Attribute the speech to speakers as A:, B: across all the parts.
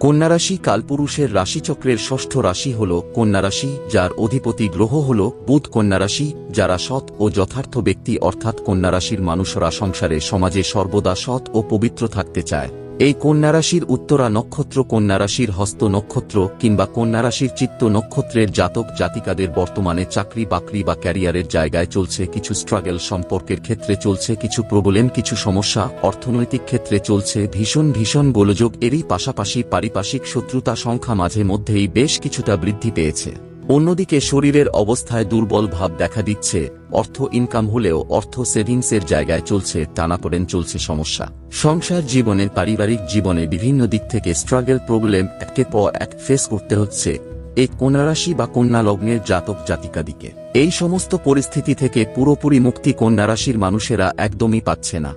A: কন্যারাশি কালপুরুষের রাশিচক্রের ষষ্ঠ রাশি হল কন্যারাশি যার অধিপতি গ্রহ হল বুধ। কন্যারাশি যারা সৎ ও যথার্থ ব্যক্তি অর্থাৎ কন্যারাশির মানুষরা সংসারে সমাজে সর্বদা সৎ ও পবিত্র থাকতে চায়। এই কন্যারাশির উত্তরা নক্ষত্র কন্যারাশির হস্ত নক্ষত্র কিংবা কন্যারাশির চিত্ত নক্ষত্রের জাতক জাতিকাদের বর্তমানে চাকরি বাকরি বা ক্যারিয়ারের জায়গায় চলছে কিছু স্ট্রাগল সম্পর্কের ক্ষেত্রে চলছে কিছু প্রবলেম, কিছু সমস্যা, অর্থনৈতিক ক্ষেত্রে চলছে ভীষণ ভীষণ গোলযোগ। এরই পাশাপাশি পারিপার্শ্বিক শত্রুতা সংখ্যা মাঝে মধ্যেই বেশ কিছুটা বৃদ্ধি পেয়েছে। অন্যদিকে শরীরের অবস্থায় দুর্বল ভাব দেখা দিচ্ছে, অর্থ ইনকাম হলেও অর্থ সেভিংসের জায়গায় চলছে টানাপোড়েন চলছে সমস্যা। সংসার জীবনে, পারিবারিক জীবনে বিভিন্ন দিক থেকে স্ট্রাগল প্রবলেম একের পর এক ফেস করতে হচ্ছে এই কন্যারাশি বা কন্যা লগ্নের জাতক জাতিকাদিকে এই সমস্ত পরিস্থিতি থেকে পুরোপুরি মুক্তি কন্যারাশির মানুষেরা একদমই পাচ্ছে না।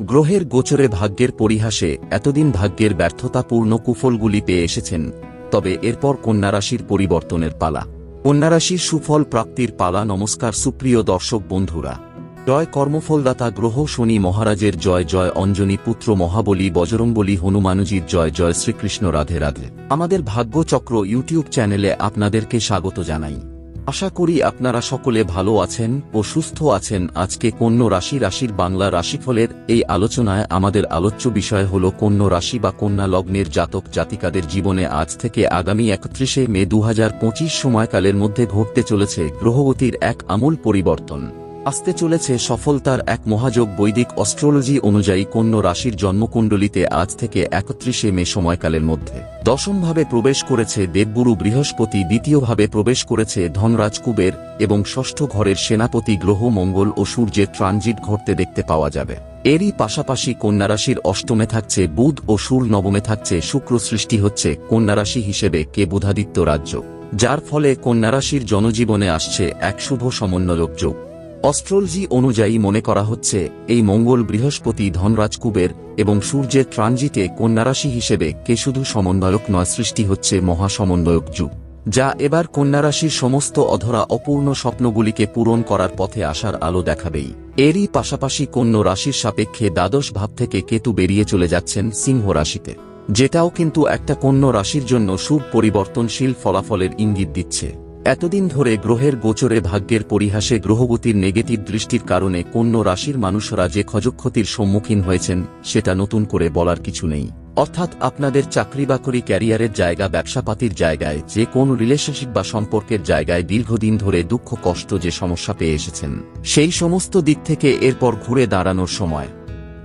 A: গ্রহের গোচরে ভাগ্যের পরিহাসে এতদিন ভাগ্যের ব্যর্থতাপূর্ণ কুফলগুলি পেয়ে এসেছেন। তবে এরপর কন্যারাশির পরিবর্তনের পালা। কন্যারাশির সুফল প্রাপ্তির পালা। নমস্কার সুপ্রিয় দর্শক বন্ধুরা। জয় কর্মফলদাতা গ্রহ শনি মহারাজের জয় জয় অঞ্জনী পুত্র মহাবলী বজরংবলী হনুমানজির জয় জয় শ্রীকৃষ্ণ রাধে রাধে। আমাদের ভাগ্যচক্র ইউটিউব চ্যানেলে আপনাদেরকে স্বাগত জানাই। আশা করি আপনারা সকলে ভালো আছেন ও সুস্থ আছেন। আজকে কন্য রাশি, রাশির বাংলা রাশিফলের এই আলোচনায় আমাদের আলোচ্য বিষয় হল কন্য রাশি বা কন্যা লগ্নের জাতক জাতিকাদের জীবনে আজ থেকে আগামী একত্রিশে মে দু হাজার পঁচিশ সময়কালের মধ্যে ঘটতে চলেছে গ্রহগতির এক আমূল পরিবর্তন। আসতে চলেছে সফলতার এক মহাযোগ বৈদিক অস্ট্রোলজি অনুযায়ী কন্য রাশির জন্মকুণ্ডলিতে আজ থেকে একত্রিশে মে সময়কালের মধ্যে। দশমভাবে প্রবেশ করেছে দেবগুরু বৃহস্পতি, দ্বিতীয়ভাবে প্রবেশ করেছে ধনরাজ কুবের এবং ষষ্ঠ ঘরের সেনাপতি গ্রহ মঙ্গল ও সূর্যের ট্রানজিট ঘটতে দেখতে পাওয়া যাবে। এরই পাশাপাশি কন্যারাশির অষ্টমে থাকছে বুধ ও সুর নবমে থাকছে শুক্র সৃষ্টি হচ্ছে কন্যারাশি হিসেবে কে বুধাদিত্য রাজ্য। যার ফলে কন্যারাশির জনজীবনে আসছে এক শুভ সমন্বয়ক যোগ। অস্ট্রোলজি অনুযায়ী মনে করা হচ্ছে, এই মঙ্গল বৃহস্পতি ধনরাজ কুবের এবং সূর্যের ট্রানজিটে কন্যারাশি হিসেবে কে শুধু সমন্বয়ক নয়, সৃষ্টি হচ্ছে মহাসমন্বয়ক যুগ, যা এবার কন্যারাশির সমস্ত অধরা অপূর্ণ স্বপ্নগুলিকে পূরণ করার পথে আসার আলো দেখাবেই। এরই পাশাপাশি কন্য রাশির সাপেক্ষে দ্বাদশ ভাব থেকে কেতু বেরিয়ে চলে যাচ্ছেন সিংহ রাশিতে, যেটাও কিন্তু একটা কন্য রাশির জন্য সুপরিবর্তনশীল ফলাফলের ইঙ্গিত দিচ্ছে। এতদিন ধরে গ্রহের গোচরে ভাগ্যের পরিহাসে গ্রহগতির নেগেটিভ দৃষ্টির কারণে কন্য রাশির মানুষরা যে ক্ষয়ক্ষতির সম্মুখীন হয়েছেন, সেটা নতুন করে বলার কিছু নেই। অর্থাৎ আপনাদের চাকরি বাকরি ক্যারিয়ারের জায়গা, ব্যবসাপাতির জায়গায়, যে কোন রিলেশনশিপ বা সম্পর্কের জায়গায় দীর্ঘদিন ধরে দুঃখ কষ্ট যে সমস্যা পেয়ে এসেছেন, সেই সমস্ত দিক থেকে এরপর ঘুরে দাঁড়ানোর সময়।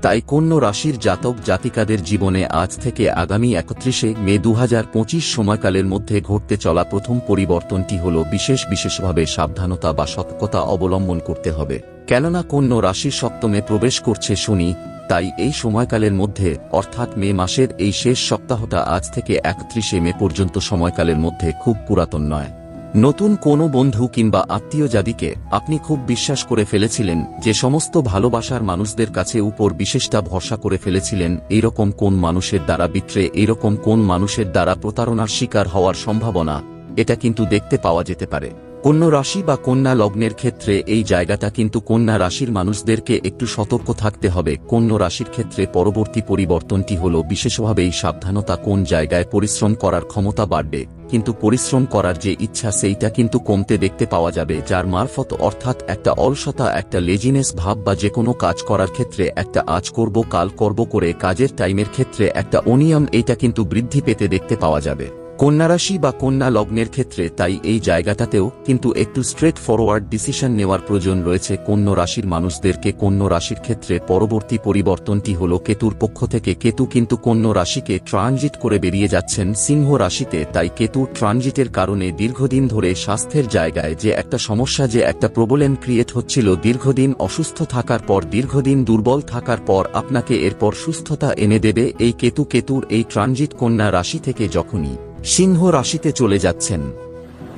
A: তাই কন্য রাশির জাতক জাতিকাদের জীবনে আজ থেকে আগামী একত্রিশে মে দু হাজার পঁচিশ সময়কালের মধ্যে ঘটতে চলা প্রথম পরিবর্তনটি হল বিশেষ বিশেষভাবে সাবধানতা বা সতর্কতা অবলম্বন করতে হবে। কেননা কন্য রাশির সপ্তমে প্রবেশ করছে শনি, তাই এই সময়কালের মধ্যে, অর্থাৎ মে মাসের এই শেষ সপ্তাহটা আজ থেকে একত্রিশে মে পর্যন্ত সময়কালের মধ্যে খুব পুরাতন নয়। নতুন কোনো বন্ধু কিংবা আত্মীয় যাদিকে আপনি খুব বিশ্বাস করে ফেলেছিলেন, যে সমস্ত ভালোবাসার মানুষদের কাছে উপর বিশেষটা ভরসা করে ফেলেছিলেন এইরকম কোন মানুষের দ্বারা বিত্রে এরকম কোন মানুষের দ্বারা প্রতারণার শিকার হওয়ার সম্ভাবনা, এটা কিন্তু দেখতে পাওয়া যেতে পারে। কন্যা রাশি বা কন্যা লগ্নের ক্ষেত্রে এই জায়গাটা কিন্তু কন্যা রাশির মানুষদেরকে একটু সতর্ক থাকতে হবে। কন্যা রাশির ক্ষেত্রে পরবর্তী পরিবর্তনটি হল বিশেষভাবে এই সাবধানতা কোন জায়গায় পরিশ্রম করার ক্ষমতা বাড়বে। কিন্তু পরিশ্রম করার যে ইচ্ছা সেইটা কিন্তু কমতে দেখতে পাওয়া যাবে, যার মারফত অর্থাৎ একটা অলসতা, একটা লেজিনেস ভাব বা যে কোনো কাজ করার ক্ষেত্রে একটা আজ করব, কাল করব করে কাজের টাইমের ক্ষেত্রে একটা অনিয়ম এইটা কিন্তু বৃদ্ধি পেতে দেখতে পাওয়া যাবে। কন্যারাশি বা কন্যা লগ্নের ক্ষেত্রে তাই এই জায়গাটাতেও কিন্তু একটু স্ট্রেট ফরওয়ার্ড ডিসিশন নেওয়ার প্রয়োজন রয়েছে কন্য রাশির মানুষদেরকে। কন্য রাশির ক্ষেত্রে পরবর্তী পরিবর্তনটি হল কেতুর পক্ষ থেকে কেতু কিন্তু কন্য রাশিকে ট্রানজিট করে বেরিয়ে যাচ্ছেন সিংহ রাশিতে। তাই কেতুর ট্রানজিটের কারণে দীর্ঘদিন ধরে স্বাস্থ্যের জায়গায় যে একটা সমস্যা, যে একটা প্রবলেম ক্রিয়েট হচ্ছিল, দীর্ঘদিন অসুস্থ থাকার পর, দীর্ঘদিন দুর্বল থাকার পর আপনাকে এরপর সুস্থতা এনে দেবে। এই কেতু, কেতুর এই ট্রানজিট কন্যা রাশি থেকে যখনই সিংহ রাশিতে চলে যাচ্ছেন।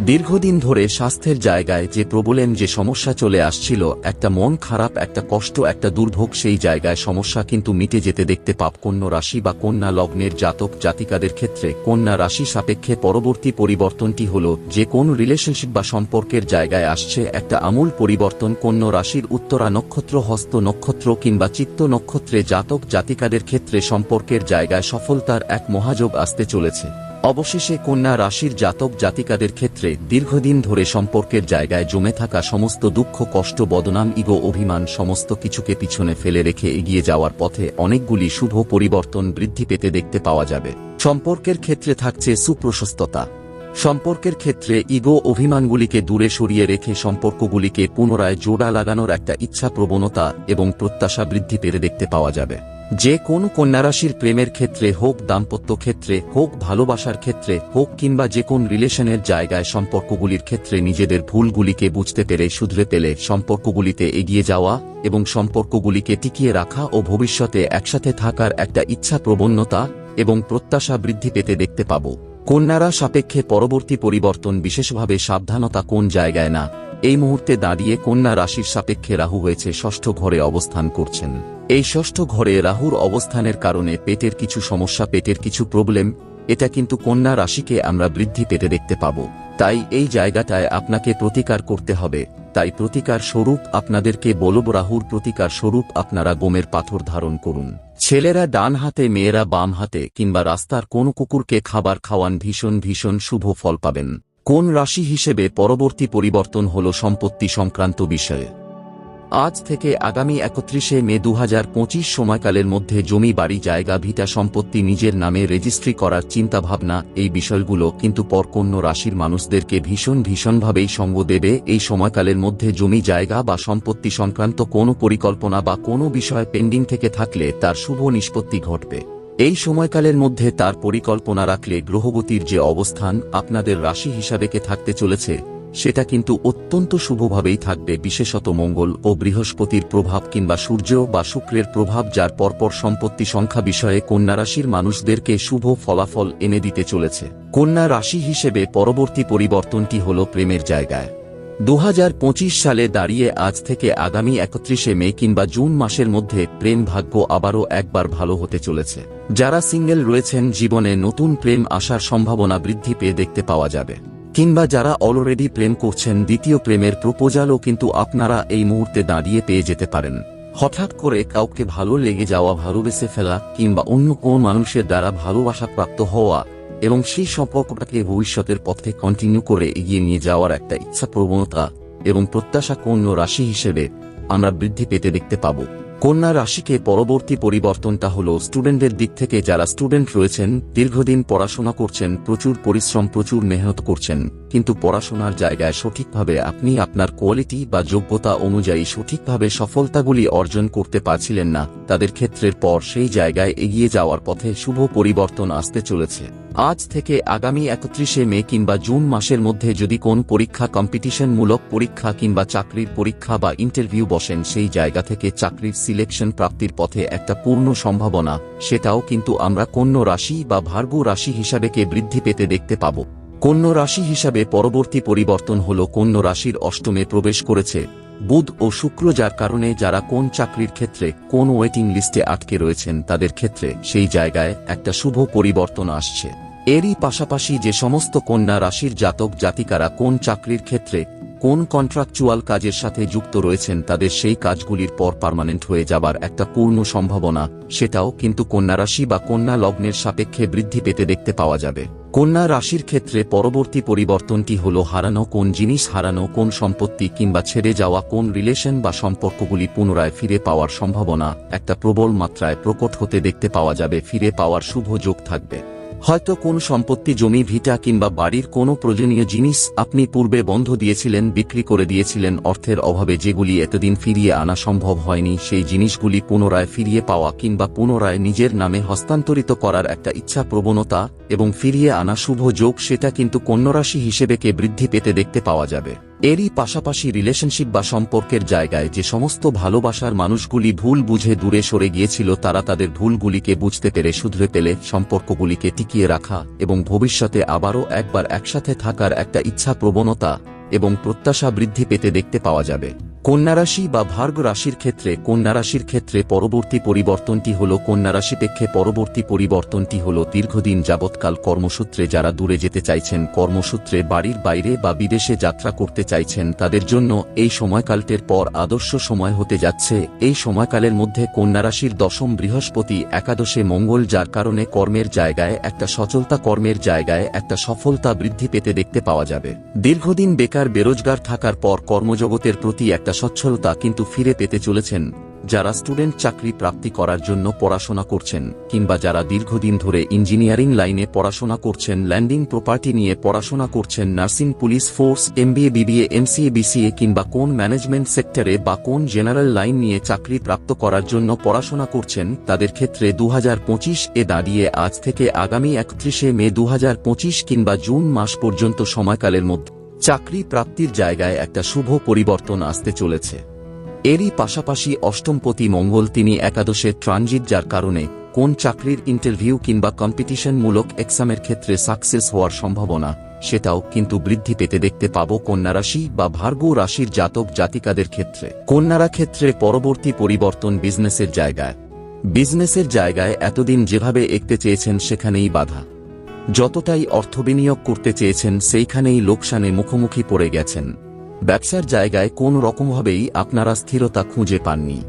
A: দীর্ঘদিন ধরে স্বাস্থ্যের জায়গায় যে প্রবলেম, যে সমস্যা চলে আসছিল, একটা মন খারাপ, একটা কষ্ট, একটা দুর্ভোগ, সেই জায়গায় সমস্যা কিন্তু মিটে যেতে দেখতে পাপ কন্যা রাশি বা কন্যা লগ্নের জাতক, জাতিকাদের ক্ষেত্রে কন্যা রাশি সাপেক্ষে পরবর্তী পরিবর্তনটি হল যে কোন রিলেশনশিপ বা সম্পর্কের জায়গায় আসছে, একটা আমূল পরিবর্তন কন্যা রাশির উত্তরা নক্ষত্র, হস্ত নক্ষত্র কিংবা চিত্ত নক্ষত্রে জাতক, জাতিকাদের ক্ষেত্রে সম্পর্কের জায়গায় সফলতার এক মহাযোগ আসতে চলেছে। অবশেষে কন্যা রাশির জাতক জাতিকাদের ক্ষেত্রে দীর্ঘদিন ধরে সম্পর্কের জায়গায় জমে থাকা সমস্ত দুঃখ, কষ্ট, বদনাম, ইগো, অভিমান সমস্ত কিছুকে পিছনে ফেলে রেখে এগিয়ে যাওয়ার পথে অনেকগুলি শুভ পরিবর্তন বৃদ্ধি পেতে দেখতে পাওয়া যাবে। সম্পর্কের ক্ষেত্রে থাকছে সুপ্রশস্ততা। সম্পর্কের ক্ষেত্রে ইগো, অভিমানগুলিকে দূরে সরিয়ে রেখে সম্পর্কগুলিকে পুনরায় জোড়া লাগানোর একটা ইচ্ছা প্রবণতা এবং প্রত্যাশা বৃদ্ধি পেতে দেখতে পাওয়া যাবে। যে কোন কন্যারাশির প্রেমের ক্ষেত্রে হোক, দাম্পত্য ক্ষেত্রে হোক, ভালোবাসার ক্ষেত্রে হোক কিংবা যে কোন রিলেশনের জায়গায় সম্পর্কগুলির ক্ষেত্রে নিজেদের ভুলগুলিকে বুঝতে পেরে শুধরে পেলে সম্পর্কগুলিতে এগিয়ে যাওয়া এবং সম্পর্কগুলিকে টিকিয়ে রাখা ও ভবিষ্যতে একসাথে থাকার একটা ইচ্ছা প্রবণতা এবং প্রত্যাশা বৃদ্ধি পেতে দেখতে পাব। কন্যারা সাপেক্ষে পরবর্তী পরিবর্তন বিশেষভাবে সাবধানতা কোন জায়গায় না। এই মুহূর্তে দাঁড়িয়ে কন্যা রাশির সাপেক্ষে রাহু হয়েছে ষষ্ঠ ঘরে অবস্থান করছেন। এই ষষ্ঠ ঘরে রাহুর অবস্থানের কারণে পেটের কিছু সমস্যা, পেটের কিছু প্রবলেম, এটা কিন্তু কন্যা রাশিকে আমরা বৃদ্ধি পেতে দেখতে পাব। তাই এই জায়গাটায় আপনাকে প্রতিকার করতে হবে। তাই প্রতিকার স্বরূপ আপনাদেরকে বলব, রাহুর প্রতিকার স্বরূপ আপনারা গোমের পাথর ধারণ করুন। ছেলেরা ডান হাতে, মেয়েরা বাম হাতে কিংবা রাস্তার কোন কুকুরকে খাবার খাওয়ান ভীষণ ভীষণ শুভ ফল পাবেন। কোন রাশি হিসেবে পরবর্তী পরিবর্তন হল সম্পত্তি সংক্রান্ত বিষয়ে? আজ থেকে আগামী একত্রিশে মে দু হাজার পঁচিশ সময়কালের মধ্যে জমি, বাড়ি, জায়গা, ভিটা সম্পত্তি নিজের নামে রেজিস্ট্রি করার চিন্তাভাবনা, এই বিষয়গুলো কিন্তু পরকন্য রাশির মানুষদেরকে ভীষণ ভীষণভাবেই সঙ্গ দেবে। এই সময়কালের মধ্যে জমি, জায়গা বা সম্পত্তি সংক্রান্ত কোনো পরিকল্পনা বা কোনো বিষয় পেন্ডিং থেকে থাকলে তার শুভ নিষ্পত্তি ঘটবে। এই সময়কালের মধ্যে তার পরিকল্পনা রাখলে গ্রহগতির যে অবস্থান আপনাদের রাশি হিসাবেকে থাকতে চলেছে, সেটা কিন্তু অত্যন্ত শুভভাবেই থাকবে, বিশেষত মঙ্গল ও বৃহস্পতির প্রভাব কিংবা সূর্য বা শুক্রের প্রভাব যার পরপর সম্পত্তি সংখ্যা বিষয়ে কন্যা রাশির মানুষদেরকে শুভ ফলাফল এনে দিতে চলেছে। কন্যা রাশি হিসেবে পরবর্তী পরিবর্তনটি হল প্রেমের জায়গায়। দু হাজার পঁচিশ সালে দাঁড়িয়ে আজ থেকে আগামী একত্রিশে মে কিংবা জুন মাসের মধ্যে প্রেম ভাগ্য আবারও একবার ভালো হতে চলেছে। যারা সিঙ্গেল রয়েছেন, জীবনে নতুন প্রেম আসার সম্ভাবনা বৃদ্ধি পেয়ে দেখতে পাওয়া যাবে। কিংবা যারা অলরেডি প্রেম করছেন, দ্বিতীয় প্রেমের প্রপোজালও কিন্তু আপনারা এই মুহূর্তে দাঁড়িয়ে পেয়ে যেতে পারেন। হঠাৎ করে কাউকে ভালো লেগে যাওয়া, ভালোবেসে ফেলা কিংবা অন্য কোন মানুষের দ্বারা ভালোবাসা প্রাপ্ত হওয়া এবং সেই সম্পর্কটাকে ভবিষ্যতের পথে কন্টিনিউ করে এগিয়ে নিয়ে যাওয়ার একটা ইচ্ছা প্রবণতা এবং প্রত্যাশা কন্য রাশি হিসেবে আমরা বৃদ্ধি পেতে দেখতে পাব। কন্যা রাশিকে পরবর্তী পরিবর্তনটা হল স্টুডেন্টদের দিক থেকে যারা স্টুডেন্ট রয়েছেন, দীর্ঘদিন পড়াশোনা করছেন, প্রচুর পরিশ্রম, প্রচুর মেহনত করছেন, কিন্তু পড়াশোনার জায়গায় সঠিকভাবে আপনি আপনার কোয়ালিটি বা যোগ্যতা অনুযায়ী সঠিকভাবে সফলতাগুলি অর্জন করতে পারছিলেন না, তাদের ক্ষেত্রের পর সেই জায়গায় এগিয়ে যাওয়ার পথে শুভ পরিবর্তন আসতে চলেছে। আজ থেকে আগামী একত্রিশে মে কিংবা জুন মাসের মধ্যে যদি কোন পরীক্ষা কম্পিটিশনমূলক পরীক্ষা কিংবা চাকরির পরীক্ষা বা ইন্টারভিউ বসেন, সেই জায়গা থেকে চাকরির সিলেকশন প্রাপ্তির পথে একটা পূর্ণ সম্ভাবনা, সেটাও কিন্তু আমরা কন্য রাশি বা ভার্গু রাশি হিসাবেকে বৃদ্ধি পেতে দেখতে পাব। কন্য রাশি হিসাবে পরবর্তী পরিবর্তন হল কন্য রাশির অষ্টমে প্রবেশ করেছে। বুধ ও শুক্র যার কারণে যারা কোন চাকরির ক্ষেত্রে, কোন ওয়েটিং লিস্টে আটকে রয়েছেন, তাদের ক্ষেত্রে সেই জায়গায় একটা শুভ পরিবর্তন আসছে। এরই পাশাপাশি যে সমস্ত কন্যা রাশির জাতক জাতিকারা কোন চাকরির ক্ষেত্রে কোন কন্ট্রাকচুয়াল কাজের সাথে যুক্ত রয়েছেন তাদের সেই কাজগুলির পর পার্মানেন্ট হয়ে যাবার একটা পূর্ণ সম্ভাবনা, সেটাও কিন্তু কন্যা রাশি বা কন্যা লগ্নের সাপেক্ষে বৃদ্ধি পেতে দেখতে পাওয়া যাবে। কন্যা রাশির ক্ষেত্রে পরবর্তী পরিবর্তনটি হল হারানো কোন জিনিস, হারানো কোন সম্পত্তি কিংবা ছেড়ে যাওয়া কোন রিলেশন বা সম্পর্কগুলি পুনরায় ফিরে পাওয়ার সম্ভাবনা একটা প্রবল মাত্রায় প্রকট হতে দেখতে পাওয়া যাবে, ফিরে পাওয়ার শুভ যোগ থাকবে। হয়তো কোন সম্পত্তি, জমি, ভিটা কিংবা বাড়ির কোনো প্রয়োজনীয় জিনিস আপনি পূর্বে বন্ধ দিয়েছিলেন, বিক্রি করে দিয়েছিলেন অর্থের অভাবে যেগুলি এতদিন ফিরিয়ে আনা সম্ভব হয়নি, সেই জিনিসগুলি পুনরায় ফিরিয়ে পাওয়া কিংবা পুনরায় নিজের নামে হস্তান্তরিত করার একটা ইচ্ছা প্রবণতা এবং ফিরিয়ে আনা শুভ যোগ সেটা কিন্তু কন্যরাশি হিসেবে কে বৃদ্ধি পেতে দেখতে পাওয়া যাবে। এরই পাশাপাশি রিলেশনশিপ বা সম্পর্কের জায়গায় যে সমস্ত ভালোবাসার মানুষগুলি ভুল বুঝে দূরে সরে গিয়েছিল তারা তাদের ভুলগুলিকে বুঝতে পেরে শুধরে পেলে সম্পর্কগুলিকে টিকিয়ে রাখা এবং ভবিষ্যতে আবারও একবার একসাথে থাকার একটা ইচ্ছা প্রবণতা এবং প্রত্যাশা বৃদ্ধি পেতে দেখতে পাওয়া যাবে। কন্যা রাশি বা ভার্গ রাশির ক্ষেত্রে কন্যা রাশির ক্ষেত্রে পরবর্তী পরিবর্তনটি হল কন্যা রাশি পেক্ষে পরবর্তী পরিবর্তনটি হল দীর্ঘদিন যাবৎকাল কর্মসূত্রে যারা দূরে যেতে চাইছেন, কর্মসূত্রে বাড়ির বাইরে বা বিদেশে যাত্রা করতে চাইছেন, তাদের জন্য এই সময়কালটের পর আদর্শ সময় হতে যাচ্ছে। এই সময়কালের মধ্যে কন্যা রাশির দশম বৃহস্পতি একাদশে মঙ্গল, যার কারণে কর্মের জায়গায় একটা সচলতা, কর্মের জায়গায় একটা সফলতা বৃদ্ধি পেতে দেখতে পাওয়া যাবে। দীর্ঘদিন বেকার, বেরোজগার থাকার পর কর্মজগতের প্রতি একটা সচ্ছলতা কিন্তু ফিরে পেতে চলেছেন, যারা স্টুডেন্ট চাকরি প্রাপ্তি করার জন্য পড়াশোনা করছেন, কিংবা যারা দীর্ঘদিন ধরে ইঞ্জিনিয়ারিং লাইনে পড়াশোনা করছেন, ল্যান্ডিং প্রপার্টি নিয়ে পড়াশোনা করছেন, nursing police force, MBA, BBA, MCA, BCA, কিংবা কোন ম্যানেজমেন্ট সেক্টরে বা কোন জেনারেল লাইন নিয়ে চাকরি প্রাপ্ত করার জন্য পড়াশোনা করছেন, তাদের ক্ষেত্রে দু হাজার পঁচিশ এ দাঁড়িয়ে আজ থেকে আগামী একত্রিশে মে দু হাজার পঁচিশ কিংবা জুন মাস পর্যন্ত সময়কালের মধ্যে চাকরি প্রাপ্তির জায়গায় একটা শুভ পরিবর্তন আসতে চলেছে। এরই পাশাপাশি অষ্টমপতি মঙ্গল তিনি একাদশে ট্রানজিট যার কারণে কোন চাকরির ইন্টারভিউ কিংবা কম্পিটিশনমূলক এক্সামের ক্ষেত্রে সাকসেস হওয়ার সম্ভাবনা, সেটাও কিন্তু বৃদ্ধি পেতে দেখতে পাব কন্যা রাশি বা ভার্গ রাশির জাতক জাতিকাদের ক্ষেত্রে। কন্যারা ক্ষেত্রে পরবর্তী পরিবর্তন বিজনেসের জায়গায়। বিজনেসের জায়গায় এতদিন যেভাবে এগতে চেয়েছেন সেখানেই বাধা। যতটাই অর্থ বিনিয়োগ করতে চেয়েছেন সেইখানেই লোকসানে মুখোমুখি পড়ে গেছেন। ব্যবসার জায়গায় কোন রকমভাবেই আপনারা স্থিরতা খুঁজে পাননি।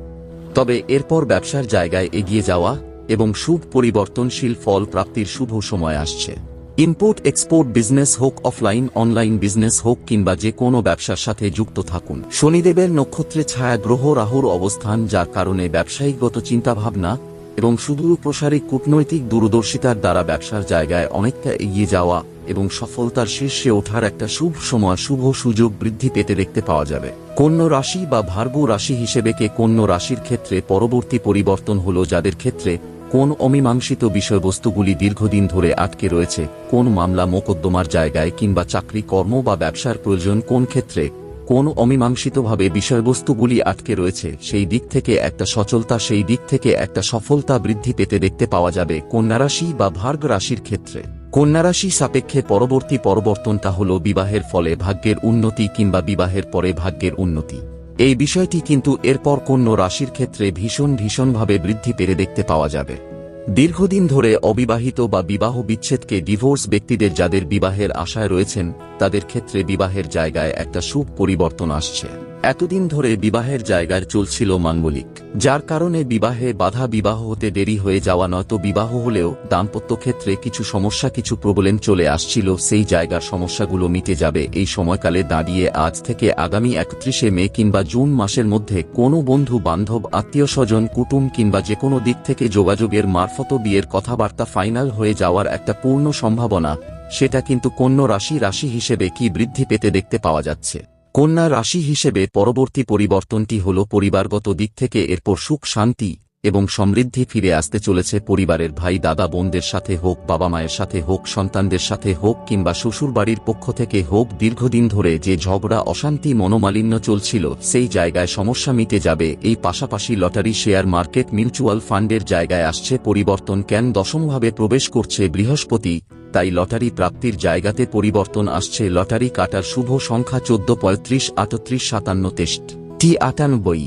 A: তবে এরপর ব্যবসার জায়গায় এগিয়ে যাওয়া এবং শুভ পরিবর্তনশীল ফল প্রাপ্তির শুভ সময় আসছে। ইম্পোর্ট এক্সপোর্ট বিজনেস হোক অফলাইন, অনলাইন বিজনেস হোক কিংবা যে কোনো ব্যবসার সাথে যুক্ত থাকুন। শনিদেবের নক্ষত্রে ছায়া গ্রহ রাহুর অবস্থান, যার কারণে ব্যবসায়িকগত চিন্তাভাবনা এবং সুদূর প্রসারী কূটনৈতিক দূরদর্শিতার দ্বারা ব্যবসার জায়গায় অনেকটা এগিয়ে যাওয়া এবং সফলতার শীর্ষে ওঠার একটা শুভ সময়, শুভ সুযোগ বৃদ্ধি পেতে দেখতে পাওয়া যাবে। কন্য রাশি বা ভার্গ রাশি হিসেবে কে কন্য রাশির ক্ষেত্রে পরবর্তী পরিবর্তন হল যাদের ক্ষেত্রে কোন অমীমাংসিত বিষয়বস্তুগুলি দীর্ঘদিন ধরে আটকে রয়েছে, কোন মামলা, মোকদ্দমার জায়গায় কিংবা চাকরি, কর্ম বা ব্যবসার প্রয়োজন কোন ক্ষেত্রে কোন অমীমাংসিতভাবে বিষয়বস্তুগুলি আটকে রয়েছে, সেই দিক থেকে একটা সচলতা, সেই দিক থেকে একটা সফলতা বৃদ্ধি পেতে দেখতে পাওয়া যাবে কন্যারাশি বা ভার্গ রাশির ক্ষেত্রে। কন্যারাশি সাপেক্ষে পরবর্তী পরবর্তনটা হল বিবাহের ফলে ভাগ্যের উন্নতি কিংবা বিবাহের পরে ভাগ্যের উন্নতি। এই বিষয়টি কিন্তু এরপর কন্য রাশির ক্ষেত্রে ভীষণ ভীষণভাবে বৃদ্ধি পেরে দেখতে পাওয়া যাবে। দীর্ঘদিন ধরে অবিবাহিত বা বিবাহ বিচ্ছেদকে ডিভোর্স ব্যক্তিদের যাদের বিবাহের আশায় রয়েছেন, তাদের ক্ষেত্রে বিবাহের জায়গায় একটা সুখ পরিবর্তন আসছে। এতদিন ধরে বিবাহের জায়গায় চলছিল মাঙ্গলিক, যার কারণে বিবাহে বাধা বিবাহ হতে দেরি হয়ে যাওয়া নয়তো বিবাহ হলেও দাম্পত্য ক্ষেত্রে কিছু সমস্যা, কিছু প্রবলেম চলে আসছিল, সেই জায়গার সমস্যাগুলো মিটে যাবে। এই সময়কালে দাঁড়িয়ে আজ থেকে আগামী একত্রিশে মে কিংবা জুন মাসের মধ্যে কোনো বন্ধু, বান্ধব, আত্মীয় স্বজন, কুটুম কিংবা যে কোনো দিক থেকে যোগাযোগের মারফত বিয়ের কথাবার্তা ফাইনাল হয়ে যাওয়ার একটা পূর্ণ সম্ভাবনা, সেটা কিন্তু কন্য রাশি রাশি হিসেবে কি বৃদ্ধি পেতে দেখতে পাওয়া যাচ্ছে। কন্যা রাশি হিসেবে পরবর্তী পরিবর্তনটি হল পরিবারগত দিক থেকে এরপর সুখ, শান্তি এবং সমৃদ্ধি ফিরে আসতে চলেছে পরিবারের ভাই, দাদা, বোনদের সাথে হোক, বাবা মায়ের সাথে হোক, সন্তানদের সাথে হোক কিংবা শ্বশুরবাড়ির পক্ষ থেকে হোক, দীর্ঘদিন ধরে যে ঝগড়া, অশান্তি, মনোমালিন্য চলছিল, সেই জায়গায় সমস্যা মিটে যাবে। এই পাশাপাশি লটারি, শেয়ার মার্কেট, মিউচুয়াল ফান্ডের জায়গায় আসছে পরিবর্তন। কেন দশমভাবে প্রবেশ করছে বৃহস্পতি। তাই লটারি প্রাপ্তির জায়গাতে পরিবর্তন আসছে। লটারি কাটার শুভ সংখ্যা চোদ্দ পঁয়ত্রিশ আটত্রিশ সাতান্ন তেষ্ট টি আটানব্বই।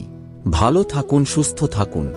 A: ভালো থাকুন, সুস্থ থাকুন।